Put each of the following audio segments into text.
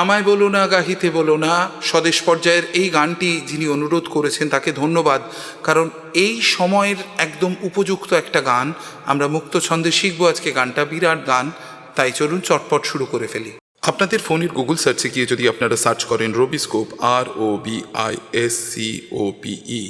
আমায় বলো না, গাহিতে বলো না। স্বদেশ পর্যায়ের এই গানটি যিনি অনুরোধ করেছেন, তাকে ধন্যবাদ। কারণ এই সময়ের একদম উপযুক্ত একটা গান, আমরা মুক্ত ছন্দে শিখব আজকে গানটা, বিরাট গান। তাই চলুন চটপট শুরু করে ফেলি। আপনাদের ফোনের গুগল সার্চে গিয়ে যদি আপনারা সার্চ করেন Robiscope, R O B I S C O P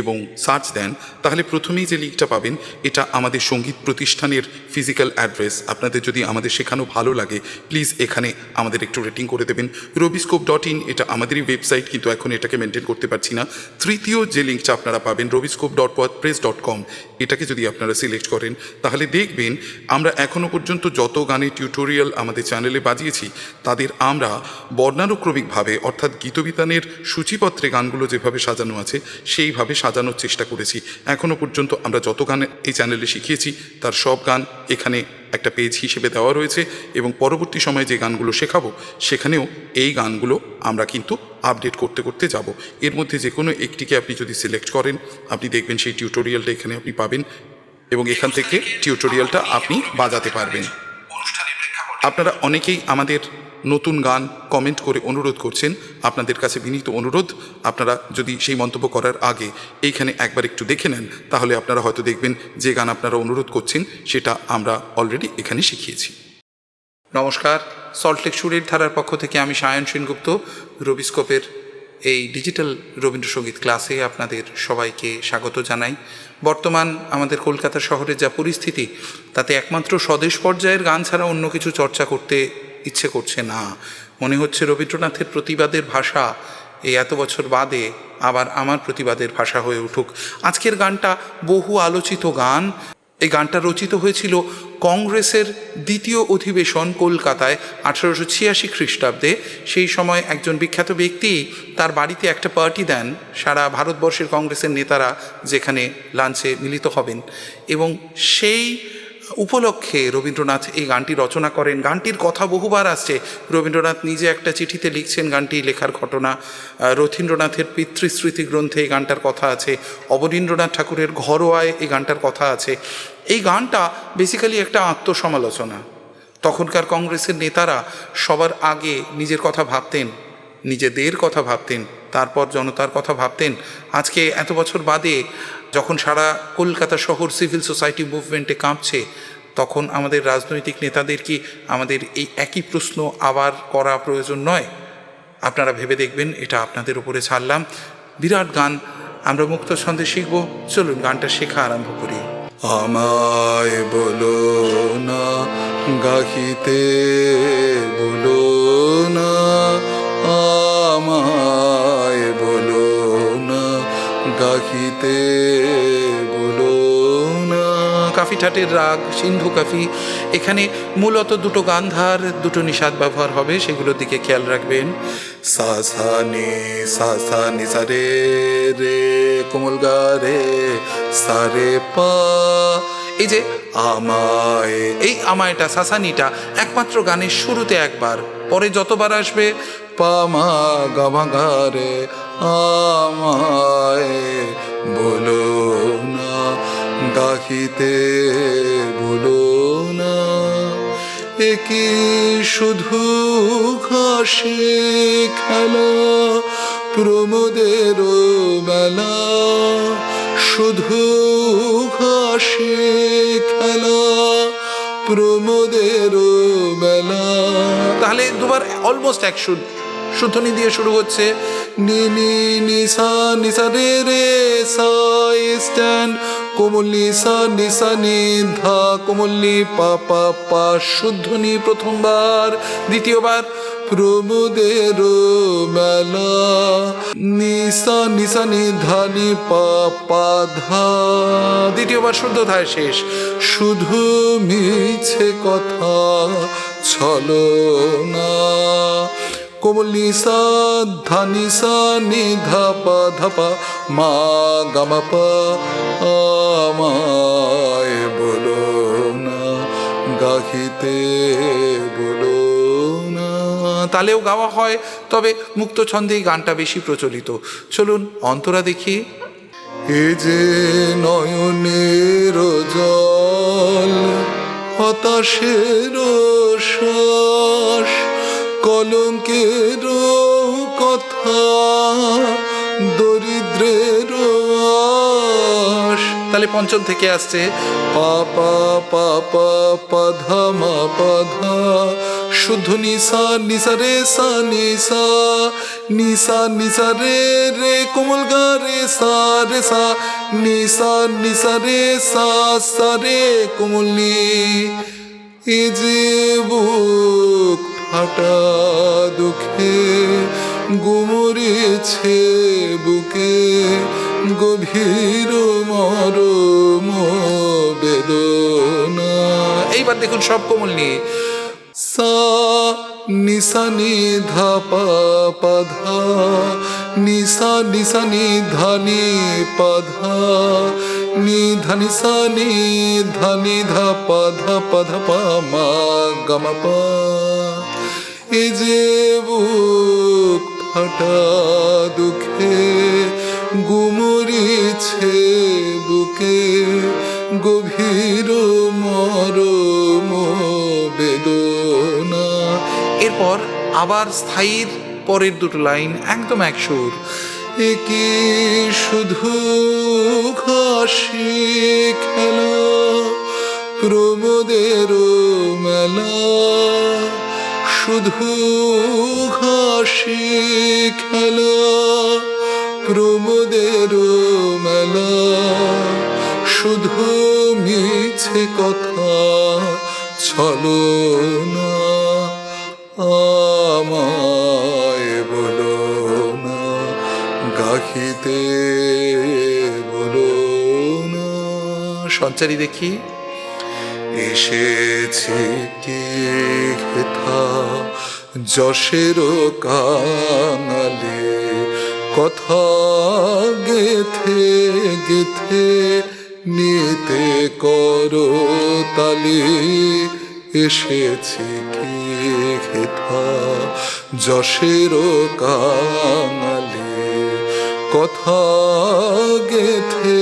এবং সার্চ দেন, তাহলে প্রথমেই যে লিঙ্কটা পাবেন, এটা আমাদের সংগীত প্রতিষ্ঠানের ফিজিক্যাল অ্যাড্রেস আপনাদের যদি আমাদের শেখানো ভালো লাগে প্লিজ এখানে আমাদের একটু রেটিং করে দেবেন। রবিস্কোপ ডট ইন এটা আমাদেরই ওয়েবসাইট কিন্তু এখন এটাকে মেনটেন করতে পারছি না। তৃতীয় যে লিঙ্কটা আপনারা পাবেন Robiscope dot press dot com এটাকে যদি আপনারা সিলেক্ট করেন, তাহলে দেখবেন আমরা এখনও পর্যন্ত যত গানের টিউটোরিয়াল আমাদের চ্যানেলে বাজিয়েছি, তাদের আমরা বর্ণানুক্রমিকভাবে, অর্থাৎ গীতবিতানের সূচিপত্রে গানগুলো যেভাবে সাজানো আছে, সেইভাবে সাজানোর চেষ্টা করেছি। এখনও পর্যন্ত আমরা যত গান এই চ্যানেলে শিখিয়েছি, তার সব গান এখানে একটা পেজ হিসেবে দেওয়া রয়েছে এবং পরবর্তী সময়ে যে গানগুলো শেখাবো, সেখানেও এই গানগুলো আমরা কিন্তু আপডেট করতে করতে যাব। এর মধ্যে যে কোনো একটিকে আপনি যদি সিলেক্ট করেন, আপনি দেখবেন সেই টিউটোরিয়ালটা এখানে আপনি পাবেন এবং এখান থেকে টিউটোরিয়ালটা আপনি বাজাতে পারবেন। আপনারা অনেকেই আমাদের নতুন গান কমেন্ট করে অনুরোধ করছেন। আপনাদের কাছে বিনীত অনুরোধ, আপনারা যদি সেই মন্তব্য করার আগে এইখানে একবার একটু দেখে নেন, তাহলে আপনারা হয়তো দেখবেন যে গান আপনারা অনুরোধ করছেন, সেটা আমরা অলরেডি এখানে শিখিয়েছি। নমস্কার সল্টলেক সুরের ধারার পক্ষ থেকে আমি সায়ন সেনগুপ্ত। রবিস্কোপের এই ডিজিটাল রবীন্দ্রসঙ্গীত ক্লাসে আপনাদের সবাইকে স্বাগত জানাই। বর্তমান আমাদের কলকাতা শহরের যা পরিস্থিতি, তাতে একমাত্র স্বদেশ পর্যায়ের গান ছাড়া অন্য কিছু চর্চা করতে ইচ্ছে করছে না। মনে হচ্ছে রবীন্দ্রনাথের প্রতিবাদের ভাষা, এই এত বছর বাদে আবার আমার প্রতিবাদের ভাষা হয়ে উঠুক। আজকের গানটা বহু আলোচিত গান। এই গানটা রচিত হয়েছিল কংগ্রেসের দ্বিতীয় অধিবেশন কলকাতায় আঠারোশো ছিয়াশি খ্রিস্টাব্দে। সেই সময় একজন বিখ্যাত ব্যক্তি তার বাড়িতে একটা পার্টি দেন। সারা ভারতবর্ষের কংগ্রেসের নেতারা যেখানে লাঞ্চে মিলিত হবেন। এবং সেই উপলক্ষে রবীন্দ্রনাথ এই গানটি রচনা করেন। গানটির কথা বহুবার আসছে। রবীন্দ্রনাথ নিজে একটা চিঠিতে লিখছেন গানটি, লেখার ঘটনা। রথীন্দ্রনাথের পিতৃস্মৃতি গ্রন্থে এই গানটার কথা আছে। অবনীন্দ্রনাথ ঠাকুরের ঘরোয়ায় এই গানটার কথা আছে। এই গানটা বেসিক্যালি একটা আত্মসমালোচনা। তখনকার কংগ্রেসের নেতারা সবার আগে নিজের কথা ভাবতেন, নিজেদের কথা ভাবতেন। তারপর জনতার কথা ভাবতেন। আজকে এত বছর বাদে যখন সারা কলকাতা শহর সিভিল সোসাইটি মুভমেন্টে কাঁপছে, তখন আমাদের রাজনৈতিক নেতাদের কি আমাদের এই একই প্রশ্ন আবার করা প্রয়োজন নয়? আপনারা ভেবে দেখবেন, এটা আপনাদের উপরে ছাড়লাম। বিরাট গান, আমরা মুক্ত ছন্দে শিখব। চলুন গানটা শেখা আরম্ভ করি। আমায় বলো না, গাহিতে বলো বলো না। কাফি ঠাটের রাগ, সিন্ধু কাফি, এখানে মূলত দুটো গান্ধার, দুটো নিষাদ ব্যবহার হবে, সেগুলোর দিকে খেয়াল রাখবেন। সা সা, নি, সা রে রে, কোমল গা, রে, সা, রে, পা। এই যে, আমায়, এই আমায়টা সাসানিটা একমাত্র গানের শুরুতে একবার, পরে যতবার আসবে পামা গামা গা, রে আমায় বলো না, গাহিতে বলো না একি শুধু ঘাসে খেলা, প্রমোদের মেলা? শুধু ঘাসে খেলা, প্রমোদের মেলা? তাহলে দুবার অলমোস্ট এক শুদ্ধ শুদ্ধনি দিয়ে শুরু হচ্ছে। নি নি নি, সা নি, সা, রে রে, সা স্ট্যান্ড। কোমলি সা, নি সা, নি, ধা কোমলি পা পা পা, শুদ্ধনি প্রথমবার। দ্বিতীয়বার, প্রমোদের মেলা। নিসা নিসা নি ধা, নি, পা পা, ধা। দ্বিতীয়বার শুদ্ধ ধায় শেষ। শুধু মিছে কথা ছলো না কোমলি সা ধানি সা নি মা গামা পা আমায় বলো না, গাহিতে বলো না। তালেও গাওয়া হয়, তবে মুক্ত ছন্দে গানটা বেশি প্রচলিত। চলুন অন্তরা দেখি। এ যে নয়নের জল, হতাশের শ্বাস কলঙ্কের কথা, দরিদ্রের তাহলে পঞ্চম থেকে আসছে পাপা পাপা পাধা মা পাধা শুদ্ধ নিসা নিসা রে সা, নিসা। নিসা নিসা রে রে, কোমল গা রে সা রে সা। নিসা নিসা রে সা সা রে, কোমল নি। এ যে বুক ফাটা দুঃখে গুমরেছে বুকে, গভীর মরম বেদনা। এইবার দেখুন সব কোমল নিয়ে। সা নিসা নি, ধা, পা পা, ধা। নিসা নিসা নি ধা, নি, পা, ধা। নি ধা, নি, সা, নি, ধা নি ধা, পা, মা, গা, মা, পা। এ যে বুক ফাটা দুঃখে গুমরিছে বুকে, গভীর মরম বেদনা। এরপর আবার স্থায়ীর পরের দুটো লাইন, একদম এক সুর। একে শুধু ঘাসি খেলা, প্রমোদের মেলা? শুধু ঘাসি খেলা, প্রমোদের মেলা। শুধু মিছে কথা ছলো না, আমায় বলো না, গাহিতে বলো না। সঞ্চারী দেখি। এসেছি কে হেথা যশের কাঙালে। কথা গেথে গেথে নিতে করো তালি। এসেছি কি হেথা যশের কাঙালে। কথা গেথে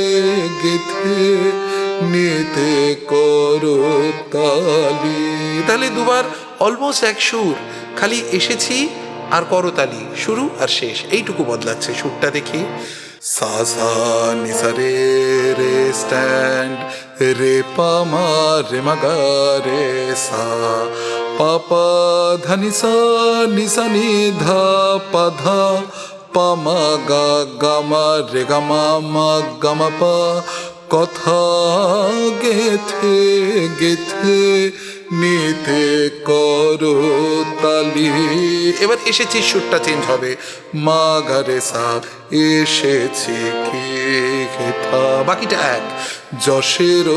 গেথে নিতে করো তালি। তাহলে দুবার অলমোস্ট এক সুর। খালি এসেছি আর করতালি শুরু আর শেষ। এইটুকু বদলাচ্ছে সুরটা দেখি। সা সা নিসা রে রে, স্ট্যান্ড, রে, পা, মা, রে মা রে, সা। পা পা, ধা নিসা নিসা নি, ধা, পা ধা। পা, মা, গা গা, মা, রে, গা, মা মা, গা, মা, পা। কথা গেথে গেথে নিতে করো তালি। এবার এসেছি, সুরটা চেঞ্জ হবে। মা গারে সা, এসেছি কি খেথা বাকিটা এক যশের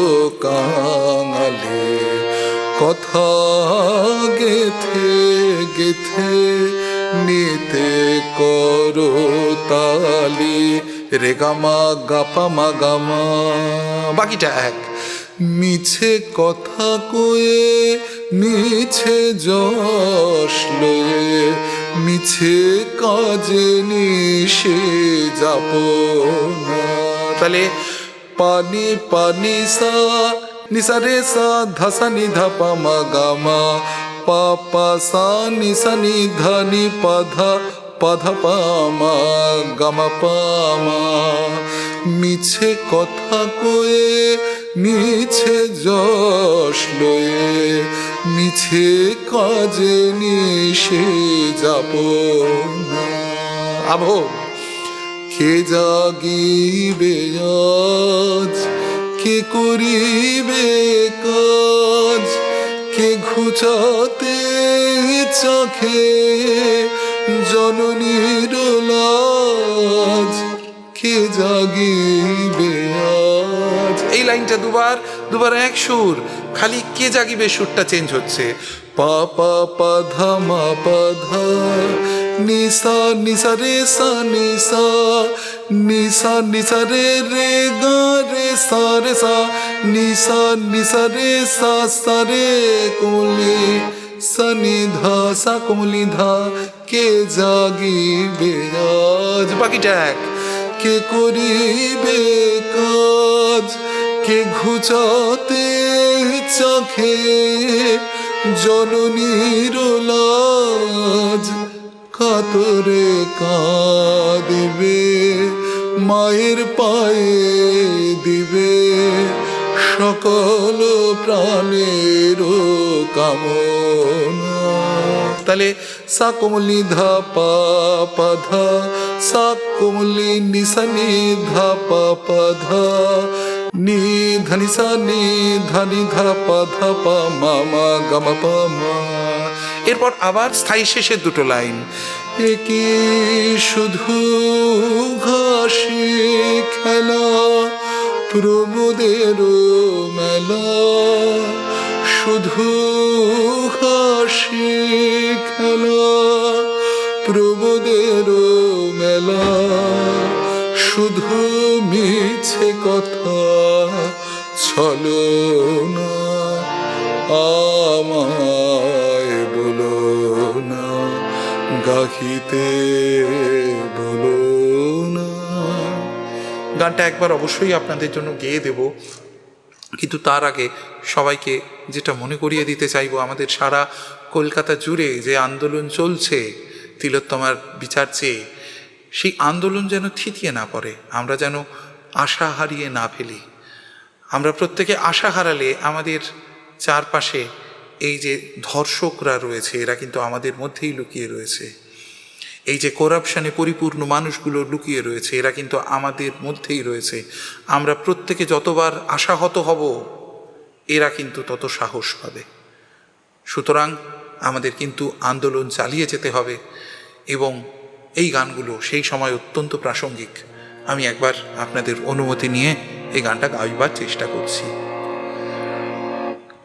কাঙালে। কথা গেথে গেথে নিতে করো তালি। রে গামা গাপা গামা বাকিটা এক। মিছে কথা কয়ে, মিছে যশ মিছে কাজে নিশে যাব তাহলে পানি পানি সা, নিসা রে সা ধাসা নি ধা পা মা গামা পা পা সা নিসা নি ধা নি পা ধা পা ধা পা মা গা মা পা মা মিছে কথা কয়ে, মিছে যশ লয়ে, মিছে কাজে নিশে যাব আভোগ কে জাগিবে আজ? কে করিবে কাজ? কে ঘুচাতে চোখে? জননীর লাজ কে জাগিবে আজ? এই লাইনটা দুবার দুবার এক সুর, খালি কে জাগিবে সুরটা চেঞ্জ হচ্ছে। পা পা পা, ধা, মা, পা, ধা, নিসা নিসা, রে, সা, নিসা নিসা নিসা, রে রে, গা, রে, সা রে, সা, নিসা নিসা, রে, সা সা, রে কোমলি সা নি ধা সা ধা কে জাগিবে আজ? বাকিটা এক কে করিবে কাজ? কে ঘুচাতে চোখে জননীর লাজ কাতরে কাঁদিবে, মায়ের পায়ে দিবে। সকল প্রাণের কামনা। তাহলে সা কোমলি ধা পা পা নিসা নি ধা পা পা ধা, নি ধনি নি ধনি ধা পা ধা পা এরপর আবার স্থায়ী শেষের দুটো লাইন। একি শুধু ঘাসি খেলা প্রমোদের মেলা, শুধু ঘাসি খেলা, প্রমোদের মেলা, শুধু মিছে কথা ছলো না, আমায় বলো না, গাহিতে বলো গানটা একবার অবশ্যই আপনাদের জন্য গেয়ে দেব। কিন্তু তার আগে সবাইকে যেটা মনে করিয়ে দিতে চাইব, আমাদের সারা কলকাতা জুড়ে যে আন্দোলন চলছে, তিলোত্তমার বিচার চেয়ে, সেই আন্দোলন যেন থিতিয়ে না পড়ে, আমরা যেন আশা হারিয়ে না ফেলি। আমরা প্রত্যেকে আশা হারালে আমাদের চারপাশে এই যে ধর্ষকরা রয়েছে, এরা কিন্তু আমাদের মধ্যেই লুকিয়ে রয়েছে। এই যে করাপশানে পরিপূর্ণ মানুষগুলো লুকিয়ে রয়েছে, এরা কিন্তু আমাদের মধ্যেই রয়েছে। আমরা প্রত্যেকে যতবার আশাহত হব, এরা কিন্তু তত সাহস পাবে। সুতরাং আমাদের কিন্তু আন্দোলন চালিয়ে যেতে হবে এবং এই গানগুলো সেই সময় অত্যন্ত প্রাসঙ্গিক। আমি একবার আপনাদের অনুমতি নিয়ে এই গানটা গাইবার চেষ্টা করছি।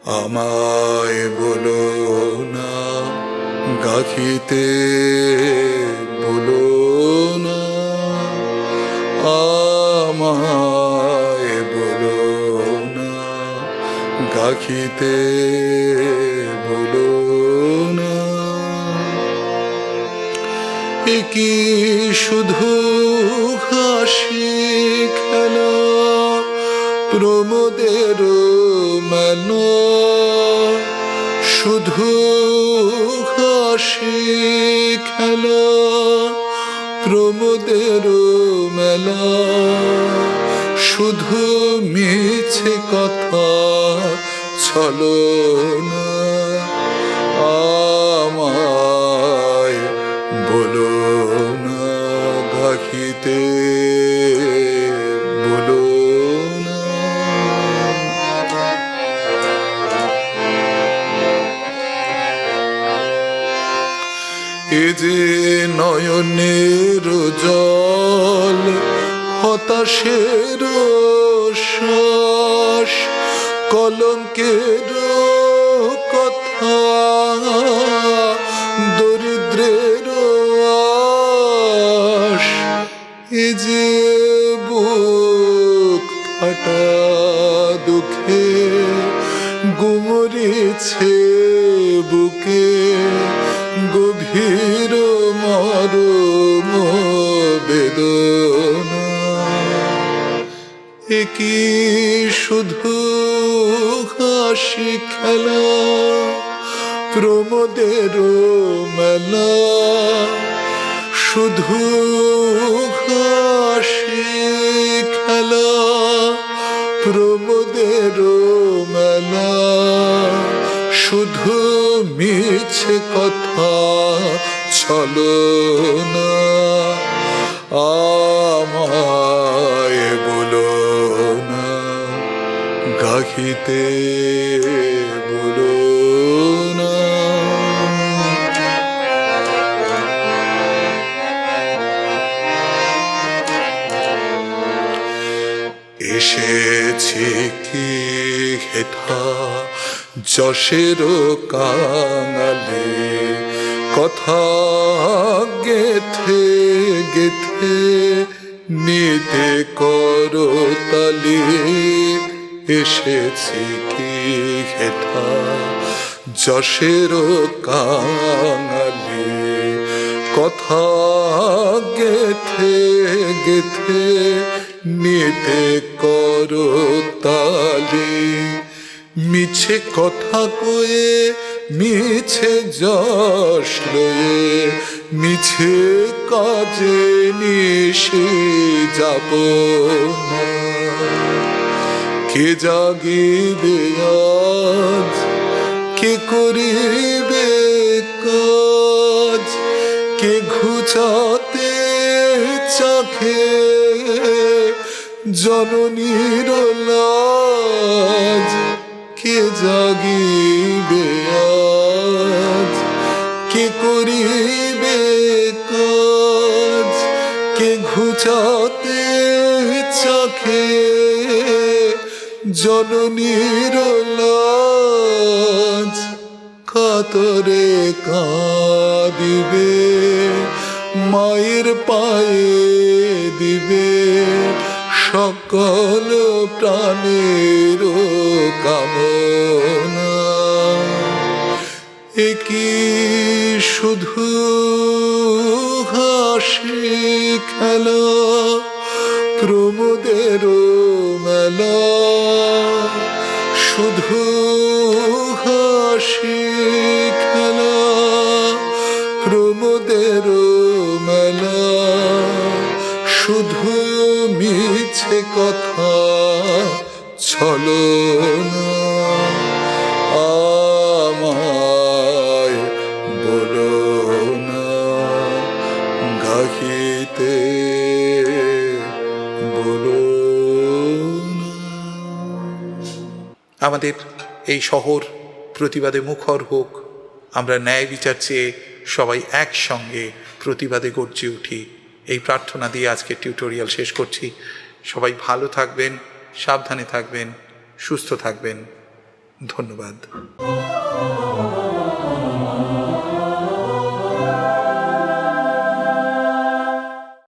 আমায় বলো না গাখিতে গাখিতে বলো না। কি শুধু হাসি খেলা? প্রমোদের মেলা শুধু হাসি খেলা? প্রমোদের মেলা শুধু মিছে কথা ছলো না আমায় বলো না গাখিতে বলো এ যে নয়নের জল হতাশের কলঙ্কের কথা দরিদ্রের এ যে বুক ফাটা দুঃখে গুমরেছে বুকে গভীর মরম বেদনা একই হাসি খেলা প্রমোদের মেলা। শুধু হাসি খেলা, প্রমোদের মেলা। শুধু মিছে কথা ছলো না, আমায় গাখিতে বলো না। এসেছে কি হেথা যশের কাঙালে? কথা গেথে গেথে নিতে করো এসেছি কি হেথা? যশের কাঙালে। কথা গেথে গেথে নিতে করো তালে। মিছে কথা কয়ে, মিছে যশ লয়ে, মিছে কাজে নিশে যাব না। কে জাগিবে আজ? কে করিবে কাজ? কে ঘুচাতে চাখে? জননীর লাজ। কে জাগিবে আজ? কে করিবে কাজ? কে ঘুচাতে জননীর লাজ কাতরে কাঁদিবে, মায়ের পায়ে দিবে সকল প্রাণের কামনা। একই শুধু হাসি খেলা, প্রমোদের চলো বলো বলো আমাদের এই শহর প্রতিবাদে মুখর হোক, আমরা ন্যায় বিচার চেয়ে সবাই একসঙ্গে প্রতিবাদে গর্জে উঠি। এই প্রার্থনা দিয়ে আজকে টিউটোরিয়াল শেষ করছি। সবাই ভালো থাকবেন। সাবধানে থাকবেন সুস্থ থাকবেন। ধন্যবাদ।